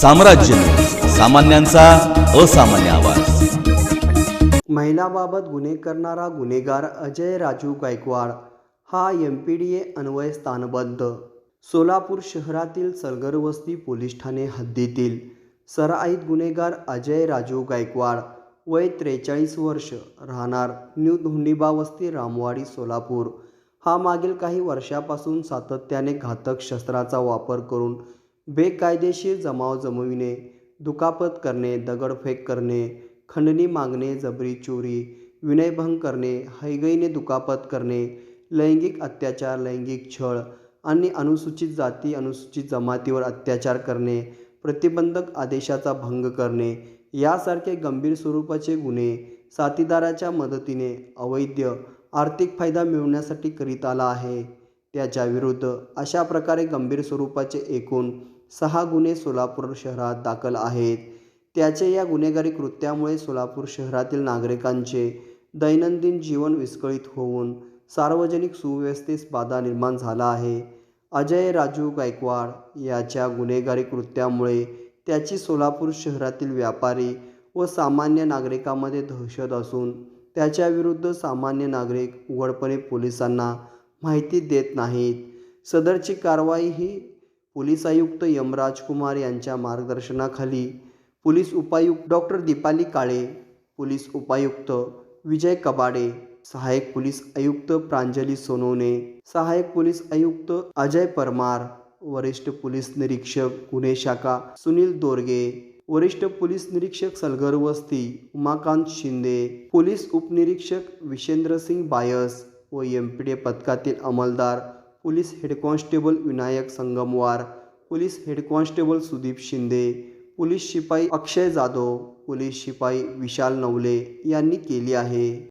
साम्राज्य. सामान्यांचा असामान्य आवाज. महिलाबाबत गुन्हे करणारा गुन्हेगार अजय राजू गायकवाड. हा एम पी डी ए अन्वय स्थानबद्ध. सोलापूर शहरातील सलगरवस्ती पोलीस ठाणे हद्दीतील सराईत गुन्हेगार अजय राजू गायकवाड. वय त्रेचाळीस वर्ष. राहणार न्यू धोंडीबा वस्ती रामवाडी सोलापूर. हा मागील काही वर्षापासून सातत्याने घातक शस्त्राचा वापर करून बेकायदेशीर जमाव जमविणे दुखापत करणे दगडफेक करणे खंडणी मागणे जबरी चोरी विनयभंग करणे हैगईने दुखापत करणे लैंगिक अत्याचार लैंगिक छळ आणि अनुसूचित जाती अनुसूचित जमातीवर अत्याचार करणे प्रतिबंधक आदेशाचा भंग करणे यासारखे गंभीर स्वरूपाचे गुन्हे साथीदाराच्या मदतीने अवैध आर्थिक फायदा मिळवण्यासाठी करीत आला आहे. त्याच्याविरुद्ध अशा प्रकारे गंभीर स्वरूपाचे एकूण सहा गुन्हे सोलापूर शहरात दाखल आहेत. त्याचे या गुन्हेगारी कृत्यामुळे सोलापूर शहरातील नागरिकांचे दैनंदिन जीवन विस्कळीत होऊन सार्वजनिक सुव्यवस्थेस बाधा निर्माण झाला आहे. अजय राजू गायकवाड याच्या गुन्हेगारी कृत्यामुळे त्याची सोलापूर शहरातील व्यापारी व सामान्य नागरिकांमध्ये दहशत असून त्याच्याविरुद्ध सामान्य नागरिक उघडपणे पोलिसांना माहिती देत नाहीत. सदरची कारवाई ही पोलीस आयुक्त यमराज कुमार यांच्या मार्गदर्शनाखाली. पोलीस उपायुक्त डॉक्टर दीपाली काळे पोलीस उपायुक्त विजय कबाडे सहाय्यक पोलीस आयुक्त प्रांजली सोनवणे सहाय्यक पोलीस आयुक्त अजय परमार वरिष्ठ पोलीस निरीक्षक गुन्हे शाखा सुनील दोरगे वरिष्ठ पोलीस निरीक्षक सलगर वस्ती उमाकांत शिंदे पोलीस उपनिरीक्षक विशेंद्रसिंग बायस व एम पी डी पथकातील अंमलदार police head constable Vinayak Sangamwar police head constable Sudeep Shinde police शिपाई अक्षय जाधव पोलीस शिपाई विशाल नवले यांनी केली आहे.